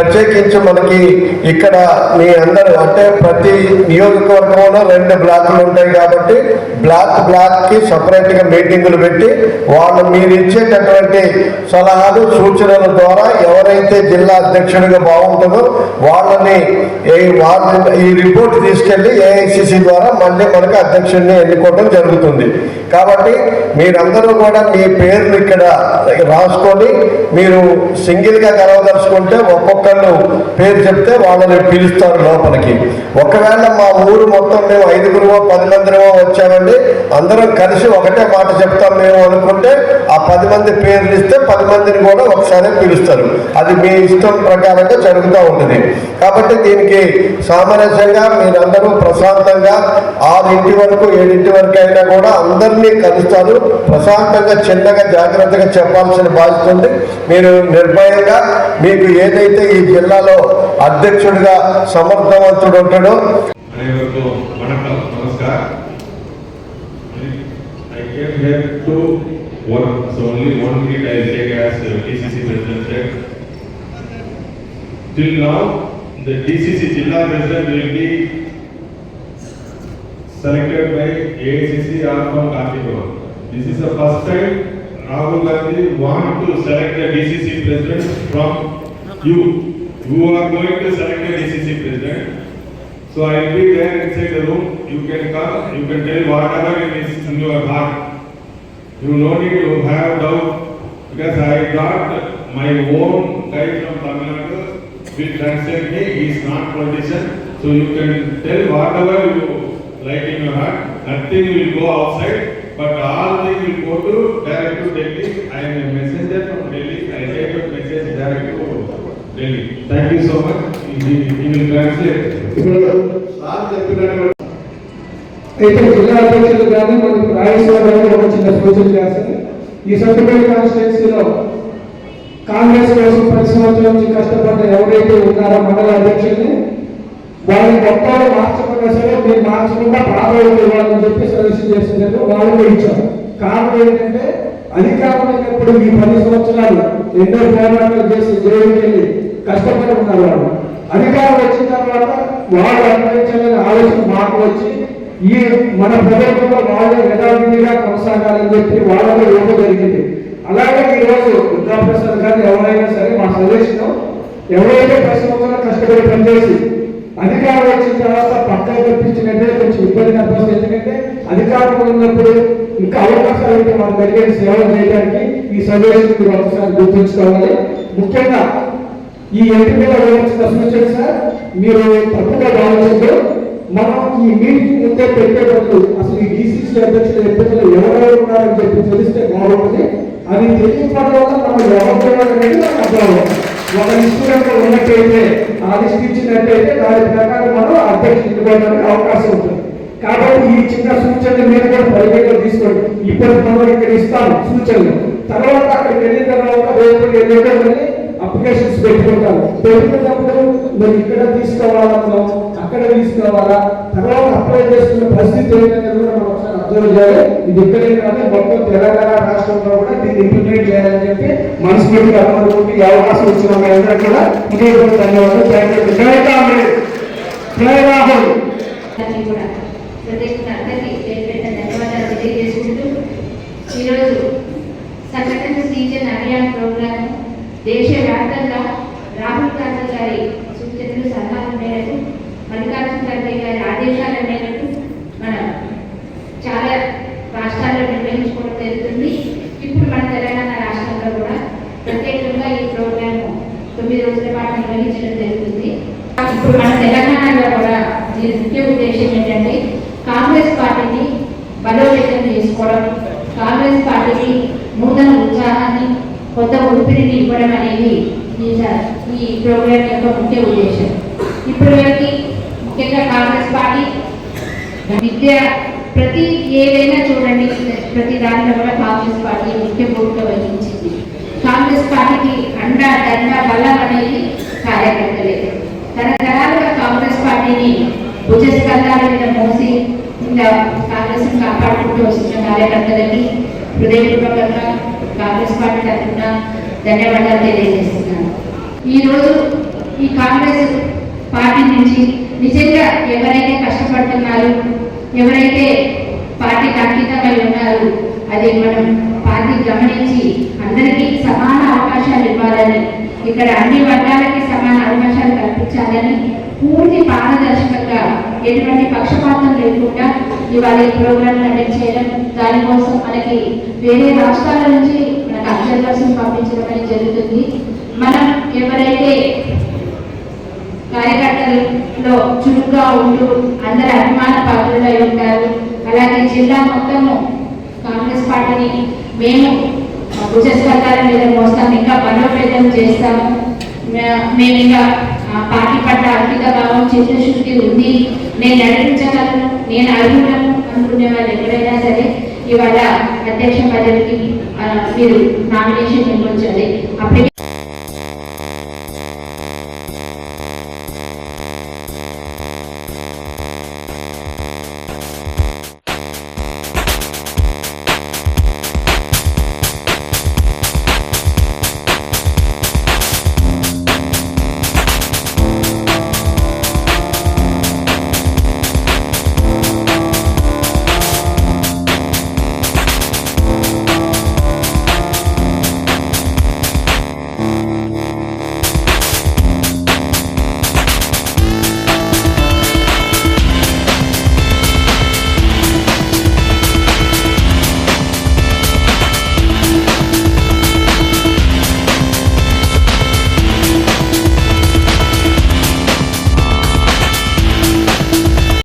ప్రత్యేకించి మనకి ఇక్కడ మీ అందరూ అంటే ప్రతి నియోజకవర్గంలో రెండు బ్లాకులు ఉంటాయి కాబట్టి బ్లాక్ బ్లాక్కి సపరేట్గా మీటింగులు పెట్టి వాళ్ళు మీరు ఇచ్చేటటువంటి సలహాలు సూచనల ద్వారా ఎవరైతే జిల్లా అధ్యక్షుడిగా బాగుంటుందో వాళ్ళని ఈ వాళ్ళ ఈ రిపోర్ట్ తీసుకెళ్ళి ఏఐసిసి ద్వారా మళ్ళీ మనకి అధ్యక్షుడిని ఎన్నుకోవడం జరుగుతుంది. కాబట్టి మీరందరూ కూడా మీ పేర్లు ఇక్కడ రాసుకొని మీరు సింగిల్గా కలవదలుచుకుంటే ఒక్కొక్కళ్ళు పేరు చెప్తే వాళ్ళని పిలుస్తారు లోపలికి. ఒకవేళ మా ఊరు మొత్తం మేము ఐదుగురుమో పది మందిరమో వచ్చామండి అందరం కలిసి ఒకటే మాట చెప్తాం మేము అనుకుంటే ఆ పది మంది పేర్లు ఇస్తే పది మందిని కూడా ఒకసారి పిలుస్తారు. అది మీ ఇష్టం ప్రకారంగా జరుగుతూ ఉంటుంది. కాబట్టి దీనికి సామరస్యంగా మీరందరూ ప్రశాంతంగా ఆరింటి వరకు ఏడింటి వరకు అయినా కూడా అందరినీ అందరినీ కలుస్తారు ప్రశాంతంగా చిన్నగా జాగ్రత్తగా చెప్పాల్సిన బాధ్యత ఉంది. మీరు నిర్భయంగా మీకు ఏదైతే ఈ జిల్లాలో అధ్యక్షుడిగా సమర్థవంతుడు ఉంటాడో Till now, the DCC Jilla President will be selected by AICC or from Kantipur. This is the first time Rahul Gandhi want to select the DCC president from you, who are going to select the DCC president. So I will be there inside the room. You can come, you can tell whatever it is in your heart. You no need to have doubt because I got my own guy from Tamil Nadu will translate me. He is not politician. So you can tell whatever you like in your heart. Nothing will go outside. But all things will go to direct to Delhi. I am a messenger from Delhi. I take your message direct to Delhi. Thank you so much. He, he will translate. ఇప్పుడు sir చెప్పినటువంటి అయితే జిల్లా అధ్యక్షులు కానీ మనకి రాజేశ్వర గారు ఒక చిన్న సూచన చేస్తారు ఈ సర్టిఫికేట్ కాన్స్టిట్యున్సీలో కాంగ్రెస్ కోసం పది సంవత్సరాల నుంచి కష్టపడ్డ ఎవరైతే ఉన్నారో మండల అధ్యక్షుల్ని వాళ్ళని మొత్తాలు మార్చకుండా సరే మీరు మార్చకుండా ప్రాధాన్యత ఇవ్వాలని చెప్పి సజెషన్ చేస్తున్నారు వాళ్ళు ఇచ్చారు. కారణం ఏంటంటే అధికారమైనప్పుడు ఈ పది సంవత్సరాలు ఎన్నో పోరాటాలు చేసి జైలుకి వెళ్ళి కష్టపడి ఉన్నారు వాళ్ళు. అధికారం వచ్చిన తర్వాత వాళ్ళు అనుభవించాలనే ఆలోచన మాకు వచ్చి ఈ మన ప్రభుత్వంలో వాళ్ళే యథావిధిగా కొనసాగాలని చెప్పి వాళ్ళలో ఇవ్వడం జరిగింది. అలాగే ఈరోజు దుర్గాప్రసాద్ గారు ఎవరైనా సరే మా సజెషన్ ఎవరైతే ప్రశ్న కష్టపడి పనిచేసి పక్కన కొంచెం ఇబ్బంది అనిపిస్తుంది. ఎందుకంటే అధికారంలో ఉన్నప్పుడు ఇంకా అవకాశాలు ఉంటే మనం కలిగే సేవలు చేయడానికి ఈ సన్నివేశం మీరు ఒకసారి గుర్తుంచుకోవాలి. ముఖ్యంగా ఈ ఎంపికలో వివరించిన సార్ మీరు తప్పుగా భావించద్దు మనం ఈ మీటింగ్ ముందే పెట్టేటప్పుడు అసలు ఈ డీసీసీ అధ్యక్షులు ఎంపికలు ఎవరెవరు ఉన్నారని చెప్పి తెలిస్తే బాగుంటుంది. అది తెలియకపోవడం వల్ల మనం ఎవరు అనేది మనకు అర్థం అవ్వదు. ఒక లిస్టు ఉన్నట్టయితే ఆ లిస్ట్ ఇచ్చినట్టయితే దాని ప్రకారం మనం అధ్యక్షులు ఎన్నుకోవడానికి అవకాశం ఉంటుంది. కాబట్టి ఈ చిన్న సూచనలు మీరు కూడా పరిగణలో తీసుకోండి. ఇప్పటి మనం ఇక్కడ ఇస్తాము సూచనలు. తర్వాత అక్కడికి వెళ్ళిన తర్వాత రేపు ఎల్లుండి మళ్ళీ అప్లికేషన్స్ పెట్టుకుంటారు పెట్టుకున్నప్పుడు మరి ఇక్కడ తీసుకోవాలన్నా అక్కడ తీసుకోవాలా? తర్వాత అప్లై చేసుకున్న పరిస్థితి ఏంటనేది కూడా మనం ఒకసారి అబ్జర్వ్ చేయాలి. ఇది ఇక్కడే కాదు. మొత్తం తెలంగాణ రాష్ట్రంలో కూడా దీన్ని ఇంప్లిమెంట్ చేయాలని చెప్పి మనస్ఫూర్తిగా అనుకుంటే ఈ అవకాశం ఇచ్చిన మీ అందరూ కూడా ఇదే ధన్యవాదాలు. థ్యాంక్ యూ జై కాంగ్రెస్. జై రాహుల్. ఈరోజు సంఘటన సీజన్ అభియాన్ ప్రోగ్రాం దేశవ్యాప్తంగా రాహుల్ గాంధీ గారి సూచనలు సలహాల మేరకు మల్లికార్జున ఖర్గే గారి ఆదేశాల మేరకు మనం చాలా రాష్ట్రాల్లో నిర్వహించుకోవడం జరుగుతుంది ఇప్పుడు మన తెలంగాణ రాష్ట్రంలో కూడా ప్రత్యేకంగా ఈ ప్రోగ్రామ్ తొమ్మిది నిర్వహించడం జరుగుతుంది. ఇప్పుడు మన తెలంగాణలో కూడా దీని ముఖ్య ఉద్దేశం ఏంటంటే కాంగ్రెస్ పార్టీని బలోపేతం చేసుకోవడం కాంగ్రెస్ పార్టీకి నూతన ఉత్సాహాన్ని కొత్త ఊపిరిని ఇవ్వడం అనేది ఈ ఈ ప్రోగ్రాం యొక్క ముఖ్య ఉద్దేశం. ఇప్పటి వరకు ముఖ్యంగా కాంగ్రెస్ పార్టీ విద్య ప్రతి ఏదైనా చూడండి ప్రతి దానిలో కూడా కాంగ్రెస్ పార్టీ ముఖ్య భూమిక వహించింది. కాంగ్రెస్ పార్టీకి అండ దండ బలం అనేది కార్యకర్తలే. తరతరాలుగా కాంగ్రెస్ పార్టీని భుజస్కంధాల మీద మోసి ఇంకా కాంగ్రెస్ కాపాడుకుంటూ వస్తున్న కార్యకర్తలకి హృదయపూర్వకంగా కాంగ్రెస్ పార్టీ తరఫున ధన్యవాదాలు తెలియజేస్తున్నాను. ఈరోజు ఈ కాంగ్రెస్ పార్టీ నుంచి నిజంగా ఎవరైతే కష్టపడుతున్నారు ఎవరైతే పార్టీకి అంకితమై ఉన్నారు అది మనం పార్టీ గమనించి అందరికీ సమాన అవకాశాలు ఇవ్వాలని ఇక్కడ అన్ని వర్గాలకి సమాన అవకాశాలు కల్పించాలని పూర్తి పారదర్శకంగా ఎటువంటి పక్షపాతం లేకుండా ఇవాళ ఈ ప్రోగ్రాం కండక్ట్ చేయడం దానికోసం మనకి వేరే రాష్ట్రాల నుంచి మనకు అబ్జర్వర్స్ పంపించడం అనేది జరుగుతుంది. మనం ఎవరైతే కార్యకర్తలలో చురుగ్గా ఉంటూ అందరి అభిమాన పాత్రులై ఉంటారు అలాగే జిల్లా మొత్తము కాంగ్రెస్ పార్టీని మేము భుజస్కంధాల మీద మోస్తాం ఇంకా బలోపేతం చేస్తాము మేము ఇంకా పార్టీ పట్ల అంకిత భావం చిత్తశుద్ధి ఉంది. నేను నడిపించగలను నేను అడుగుతాను అనుకునే వాళ్ళు ఎవరైనా సరే ఇవాళ అధ్యక్ష పదవికి మీరు నామినేషన్